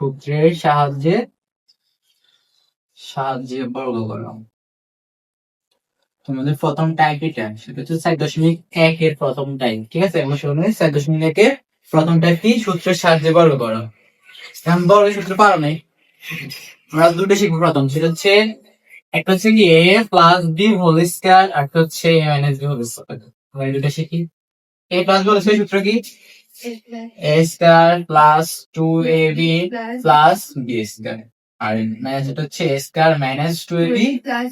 সূত্রের সাহায্যে সাহায্যে বর্গ করো তোমাদের প্রথম টাইপ এটা, সেটা হচ্ছে চার দশমিক এক এর প্রথম টাইপ ঠিক আছে? আমার শুনে চার দশমিক একের প্রথম টাইপ কি? সূত্রের সাহায্যে বর্গ করো। এখন বর্গ সূত্র পারো নাই। আমরা দুটো শিখব প্রথম, সেটা হচ্ছে একটা হচ্ছে কি a plus b whole square আর একটা হচ্ছে a minus b whole square আমরা দুটো শিখি। A plus b whole square সূত্র কি? A square plus two a b plus b square R minus এটা হচ্ছে a square minus two a b plus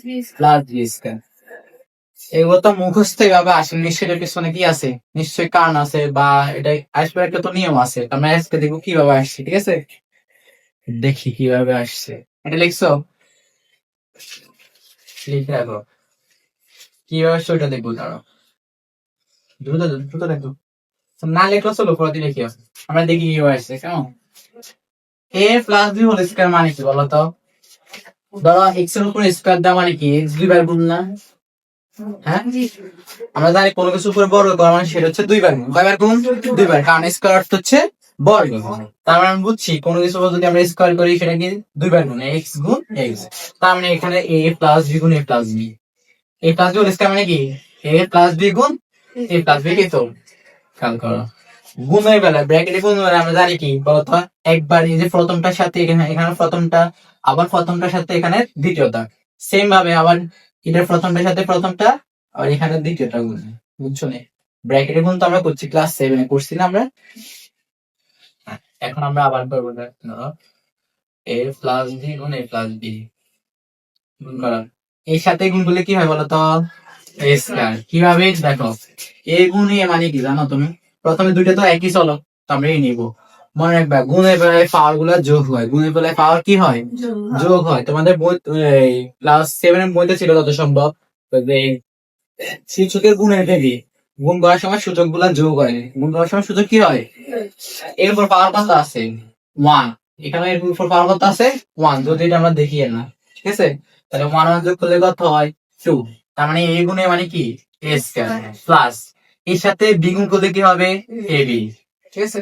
b square এগুলো তো মুখস্থ এভাবে আসে নিশ্চয়ই এটার পিছনে কি আছে? নিশ্চয়ই কারণ আছে বা এটা আসবে একটা তো নিয়ম আছে। আমরা আজকে দেখব কীভাবে আসছে ঠিক আছে? দেখি কীভাবে আসছে। এটা লিখছো? লিখে রাখো। কীভাবে আসছে ওটা দেখব দাঁড়াও। দ্রুত দ্রুত দেখো। না লেখলো চলো পরে দিয়ে লিখিও আমরা দেখি কীভাবে আসছে, কেমন? A plus b whole square মানে কি বলো তো? ধরো এক্সের উপর স্কয়ার দেওয়া মানে কি? এক্স দুইবার গুণ না? হ্যাঁ? আমরা জানি কোনো কিছু উপরে বর্গ করা মানে সেটা হচ্ছে দুইবার গুণ। কয়বার গুণ? দুইবার কারণ স্কয়ার অর্থ হচ্ছে বর্গ। তার মানে আমি বুঝছি, কোনো কিছু যদি আমরা স্কয়ার করি, সেটা কি দুইবার গুণ? এক্স গুণ এক্স তার মানে এখানে এ প্লাস বি গুণ a plus b a plus b whole square মানে কি? এ প্লাস বি গুণ এ প্লাস বি কি তো খেয়াল করো। গুণের বেলা ব্র্যাকেটে গুণ বেলা আমরা জানি কি বলতো? একবার এই যে প্রথমটার সাথে এখানে এখানে প্রথমটা আবার প্রথমটার সাথে এখানে দ্বিতীয়টা সেম ভাবে আবার এটার প্রথমটার সাথে প্রথমটা আর এখানে দ্বিতীয়টা গুণ বুঝছ না? ব্র্যাকেটে গুণ তো আমরা করছি ক্লাস সেভেনে করছি না আমরা। হ্যাঁ, এখন আমরা আবার করব দেখো এ প্লাস বি গুণ এ প্লাস বি গুণ করা এর সাথে গুণ করলে কি হয় বলতো? কীভাবে দেখো, এ গুণ মানে কি জানো তুমি? প্রথমে দুইটা তো একই চলো আমরা এই নিবো। মনে রাখবা গুণের বেলায় পাওয়ারগুলা যোগ হয়। গুণের বেলায় পাওয়ার কি হয়? যোগ হয়। তোমাদের ক্লাস সেভেন এর বইতে ছিল যত সম্ভব। সূচকের গুণের ভেবে গুণ করার সময় সূচকগুলা যোগ হয়। গুণ করার সময় সূচক কি হয়? এর উপর পাওয়ার কত আছে? ওয়ান এখানে এর উপর পাওয়ার কত আছে? ওয়ান যদি আমরা দেখি না, ঠিক আছে? তাহলে ওয়ান ওয়ান যোগ করলে কত হয়? টু তার মানে এ গুণে মানে কি? এ স্কয়ার প্লাস এর সাথে বি গুণ করলে কি হবে? এ বি ঠিক আছে?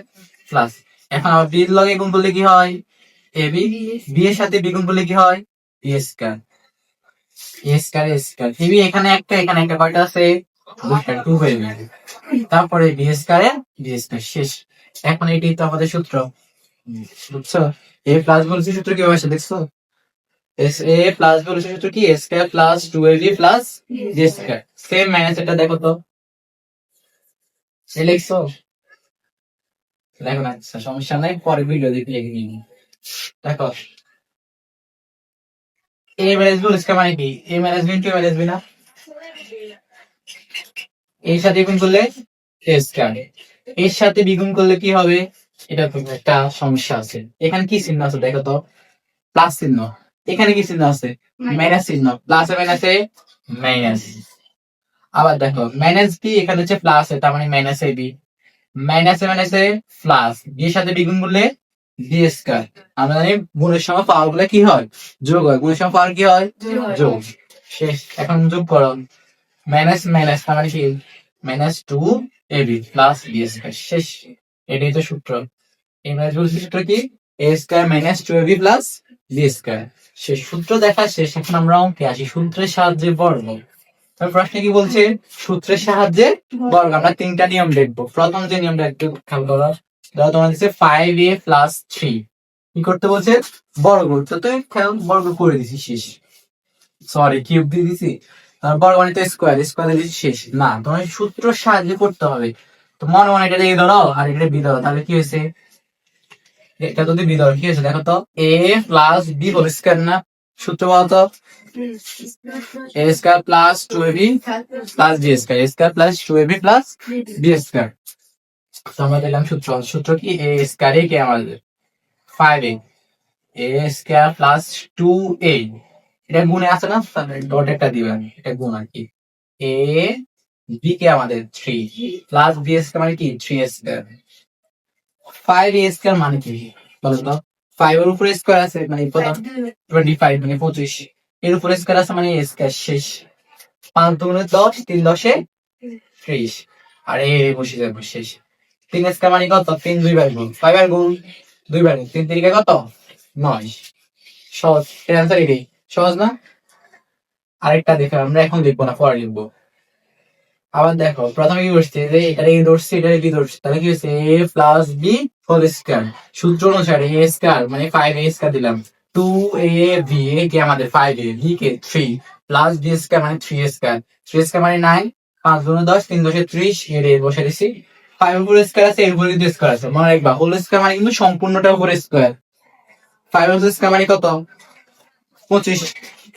প্লাস এখন আবার বি লগে গুণ করলে কি হয়? এ বি বি এর সাথে বি গুণ করলে কি হয়? B square a square a square b এখানে একটা এখানে একটা কয়টা আছে? দুটা টু হয়ে যাবে তারপরে বি স্কয়ারে বি স্কয়ার শেষ। এখন এটাই তো আমাদের সূত্র। বুঝছ? এ প্লাস বলছি সূত্র কি হবে দেখছ? এস এ প্লাস বলছি সূত্র কি? A square plus two a b plus b square same minus এটা দেখো তো। সে লিখছো? দেখো না, সমস্যা নাই পরে ভিডিও দেখে লিখে নিবি দেখো। এ মাইনাস বি স্কয়ার মানে কি? A minus b a minus b না? এর সাথে গুণ করলে এ স্কয়ার এর সাথে দ্বিগুণ করলে কি হবে? এটা একটা সমস্যা আছে। এখানে কি চিহ্ন আছে দেখো তো? প্লাস চিহ্ন। এখানে কি চিহ্ন আছে? মাইনাস চিহ্ন। প্লাস মাইনাসে মাইনাস আবার দেখো মাইনাস বি এখানে হচ্ছে প্লাস তার মানে মাইনাস এ বি মাইনাসে মাইনাসে প্লাস বি এর সাথে দ্বিগুণ করলে বি স্কয়ার আমরা জানি গুণের সময় পাওয়ারগুলো কি হয়? যোগ হয়। গুণের সময় পাওয়ার কি হয়? যোগ শেষ। এখন যোগ করো। মাইনাস মাইনাস তার মানে কি? Minus two a b plus b square শেষ। এটাই তো সূত্র। এই মাইনাস বলছি সূত্র কি? A square minus two a b plus b square শেষ সূত্র দেখা শেষ, এখন আমরা অঙ্কে আসি সূত্রের সাহায্যে বর্গ। তার প্রশ্নে কি বলছে? সূত্রের সাহায্যে বর্গ। আমরা তিনটা নিয়ম দেখব। প্রথম যে নিয়মটা একটু খেয়াল করো ধরো তোমার দিচ্ছে ফাইভ এ প্লাস থ্রি কি করতে বলছে? বর্গ তো তুই খেয়াল, বর্গ করে দিছি শেষ। সরি কিউব দিয়ে দিছি। বর্গ মানে স্কোয়ার স্কোয়ার দিয়ে দিছি শেষ। না, তোমার সূত্র সাহায্যে করতে হবে। তো মনে মনে এটা দিয়ে ধরো, আর এটা বি ধরো। তাহলে কি হয়েছে? এটা যদি বি ধরো কি হয়েছে দেখো তো a plus b whole square না? সূত্র বলতো a square plus two a b plus b square a square plus two a b plus b square আমরা দিলাম সূত্র সূত্র কি? এ স্কোয়ার কি আমাদের? Five a a square plus two a এটা গুণে আছে না? ডট একটা দিবেন এটা গুণ আর কি। এ বি কে আমাদের থ্রি প্লাস বি স্কোয়ার মানে কি? Three square five a square মানে কি? বলো তো। ফাইভ এর উপরে স্কোয়ার আছে মানে টোয়েন্টি ফাইভ মানে পঁচিশ। এর উপরে স্কোয়ার আছে মানে স্কোয়ার শেষ। পাঁচ দুগুণে দশ, তিন দশে ত্রিশ। আর এ বসে যাবে, শেষ। তিন স্কোয়ার মানে কত? তিন, দুই বার গুণ। ফাইভ আর গুণ দুইবার তিন তিরিকা কত? নয়। সহজ। এর অ্যান্সার এটাই। সহজ না? আরেকটা দেখো আমরা এখন দেখব না, পরে লিখব আবার দেখো, প্রথমে কি করছে? যে এটা এ ধরছে এটা বি ধরছে? তাহলে কি হচ্ছে a plus b whole square সূত্র অনুসারে এ স্কয়ার মানে ফাইভ এ স্কয়ার দিলাম। টু এ ভি এ কে আমাদের ফাইভ এ ভি কে থ্রি প্লাস বি স্কয়ার মানে থ্রি স্কয়ার থ্রি স্কয়ার মানে নাইন পাঁচ দুগুণ দশ, তিন দশে ত্রিশ, এর বসে দিছি। ফাইভ উপরে স্কয়ার আছে, এর উপরে কিন্তু স্কয়ার আছে। মনে রাখবা হোল স্কয়ার মানে কিন্তু সম্পূর্ণটা উপরে স্কয়ার ফাইভ হোল স্কয়ার মানে কত? পঁচিশ।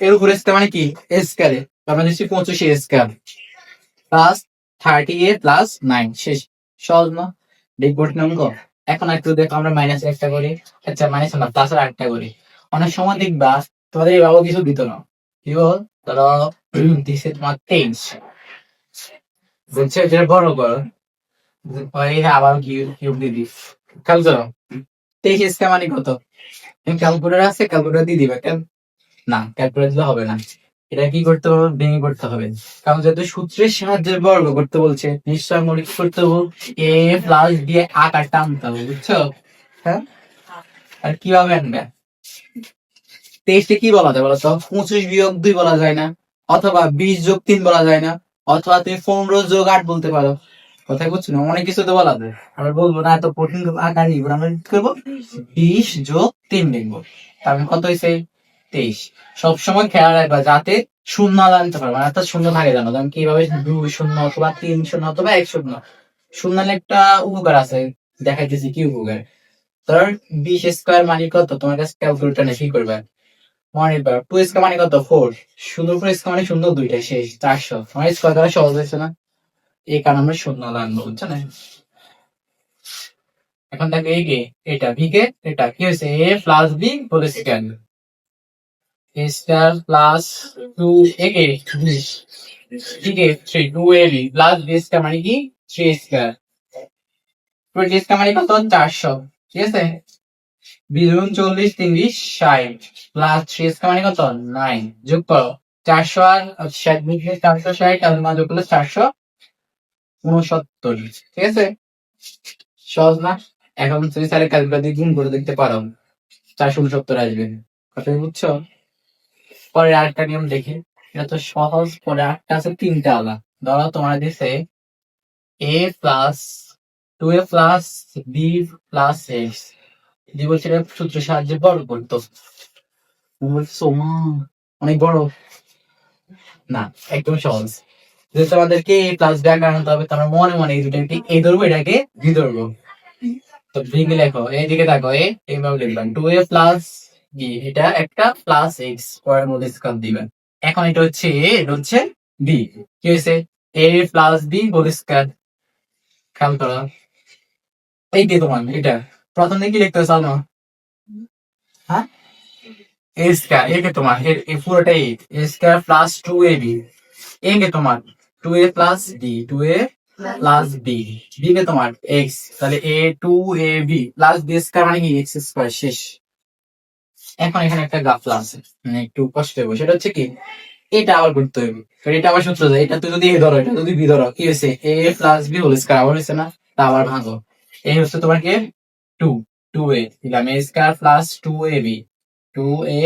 এর উপরে স্কয়ার মানে কি? স্কয়ারে আমরা দিচ্ছি পঁচিশ square plus thirty a plus nine শেষ। সহজ না? দেখব অঙ্ক এখন একটু দেখো, আমরা মাইনাস একটা করি। আচ্ছা মাইনাস না প্লাস আর একটা করি। অনেক সময় দেখবা, তোমাদের এই বাবু কিছু দিত না। কি বল? ধরো দিছে তোমার তেইশ বলছে যেটা বড় করো আবার কিউব দিয়ে দিস খেয়াল করো তেইশ স্কয়ার মানে কত? ক্যালকুলেটার আছে ক্যালকুলেটার দিয়ে দিবে, কেন? না ক্যালকুলেটর দিলে হবে না। এটা কি করতে হবে? ভেঙে করতে হবে। কারণ যেহেতু সূত্রের সাহায্যে বর্গ করতে বলছে, নিশ্চয় মনে কি করতে হবে? এ প্লাস দিয়ে আকার টানতে হবে, বুঝছ? হ্যাঁ? আর কীভাবে আনবে? তেইশে কি বলা যায় বলতো? পঁচিশ বিয়োগ দুই বলা যায় না। অথবা বিশ যোগ তিন বলা যায় না। অথবা তুমি পনেরো যোগ আট বলতে পারো। কথাই বুঝছ না? অনেক কিছু তো বলা যায়। আমরা বলব, না, এত কঠিন আকার নিব আমরা করব? বিশ যোগ তিন লিখব। তারপরে কত হয়েছে তেইশ। সবসময় খেয়াল রাখবা যাতে শূন্য আনতে পারবে। অর্থাৎ শূন্য থাকে জানো, যেমন কীভাবে দুই শূন্য অথবা তিন শূন্য অথবা এক শূন্য। শূন্য একটা উপকার আছে, দেখাইতেছি কি উপকার। ধর বিশ স্কোয়ার মানে কত? তোমার কাছে ক্যালকুলেটর নেই, কি করবে? মনে টু স্কোয়ার মানে কত? ফোর শূন্য ফোর স্কোয়ার মানে শূন্য দুইটা, শেষ, চারশো। তোমার স্কোয়ার করা সহজ হয়েছে না? এই কারণে আমরা শূন্য আনব বুঝছ না? এখন দেখো এই কে এটা বি কে, এটা কি হয়েছে? A plus b whole square square plus 2 ঠিক আছে three two a b plus b square মানে কি? Three square two d square মানে কত? চারশো। ঠিক আছে? চল্লিশ তিন বিশ ষাট প্লাস থ্রি স্কয়ার মানে কত? যোগ করো। চারশো আর আর মা যোগ করলে চারশো উনসত্তর। ঠিক আছে? সহজ না? এখন তুমি স্যারের ক্যালকুলেটর দিয়ে গুণ করে দেখতে পারো। চারশো উনসত্তর আসবে। কথা বুঝছ? পরে আরেকটা নিয়ম দেখি। এটা তো সহজ, পরে আরেকটা আছে তিনটা আলা ধরো তোমার দিছে a plus two a plus b plus x দি বলছে এটা সাহায্যে বড় করতো বলছো অনেক বড়। না, একদম সহজ। যেহেতু আমাদেরকে এ প্লাস বি আগে আনতে হবে তার মনে মনে এই দুটাকে এ ধরবো, এটাকে বি ধরবো। তো কে লেখো, এইদিকে দেখো এ এইভাবে লিখলাম টু এ প্লাস বি এটা একটা প্লাস এক্স পরের মধ্যে স্কয়ার দিবেন। এখন এটা হচ্ছে এ এটা হচ্ছে বি কি হয়েছে? A plus b whole square খেয়াল করো। এই যে তোমার, এটা। প্রথম কি লিখতে চাও না এ স্কয়ার এ কে তোমার এ পুরোটা a a square plus two a b a কে তোমার two a plus b two a plus b b কে তোমার এক্স তাহলে a two a b plus b square মানে কি? এক্স স্কয়ার শেষ। এখন এখানে একটা গাফলা আছে। মানে একটু কষ্ট হবে সেটা হচ্ছে কি? এটা আবার করতে কারণ এটা আবার সূত্র যায় এটা তুই যদি এ ধরো, এটা যদি বি ধরো, কি হয়েছে a plus b whole square আবার হয়েছে না? তা আবার ভাঙো। এই হচ্ছে তোমার কি? টু টু এ দিলাম। A square plus two a b two a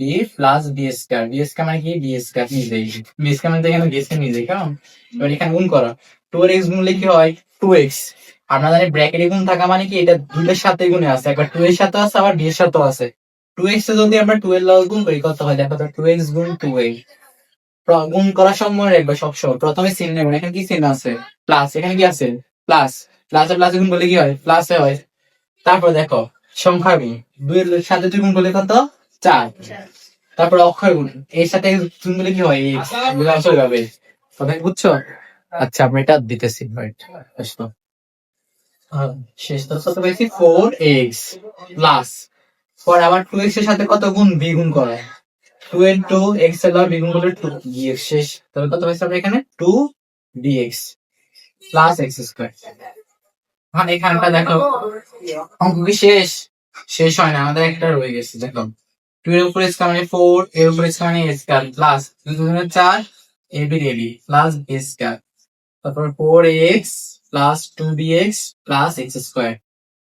b plus b square b square মানে কি? বি স্কয়ার নিজেই বি স্কয়ার মানে এখানে বি স্কয়ার নিজেই কেমন? এবার এখানে গুণ করো। টু এক্স গুণলে কি হয়? টু এক্স আমরা জানি ব্র্যাকেটে গুণ থাকা মানে কি? এটা দুইটার সাথে গুণে আছে। একবার টু এর সাথে আছে, আবার বি এর সাথেও আছে। টু এক্স যদি আমরা টু এর লস গুণ করি কত হয়? দেখো তো টু এক্স গুণ টু এ গুণ করার সময় রাখবে সবসময়। প্রথমে চিহ্ন নেবেন এখানে কি চিহ্ন আছে? প্লাস এখানে কি আছে? প্লাস প্লাস প্লাস গুণ করলে কি হয়? প্লাসে হয়। তারপর দেখো, সংখ্যা গুণ। দুইয়ের সাথে দুই গুণ বলে কত? চার। তারপর অক্ষর গুণ। এর সাথে গুণ করলে কি হয়? আসলে হবে কথা বুঝছ? আচ্ছা আমরা এটা দিতেছি রাইট আসতো শেষ তো কত পেয়েছি ফোর এক্স প্লাস পর আবার টু এক্সের সাথে কত গুণ বি গুণ করা? টু এর টু এক্সের লব গুণ করলে টু ডিএক্স শেষ। তাহলে কত হয়েছে আমরা এখানে? Two dx plus x square এখন এখানটা দেখো, অঙ্ক কি শেষ? শেষ হয় না, আমাদের একটা রয়ে গেছে, দেখো। টু এর উপরে স্কোয়ার মানে ফোর এর উপরে স্কোয়ার মানে স্কোয়ার প্লাস দুই চার a b a b plus b square তারপর four x plus two b x plus x square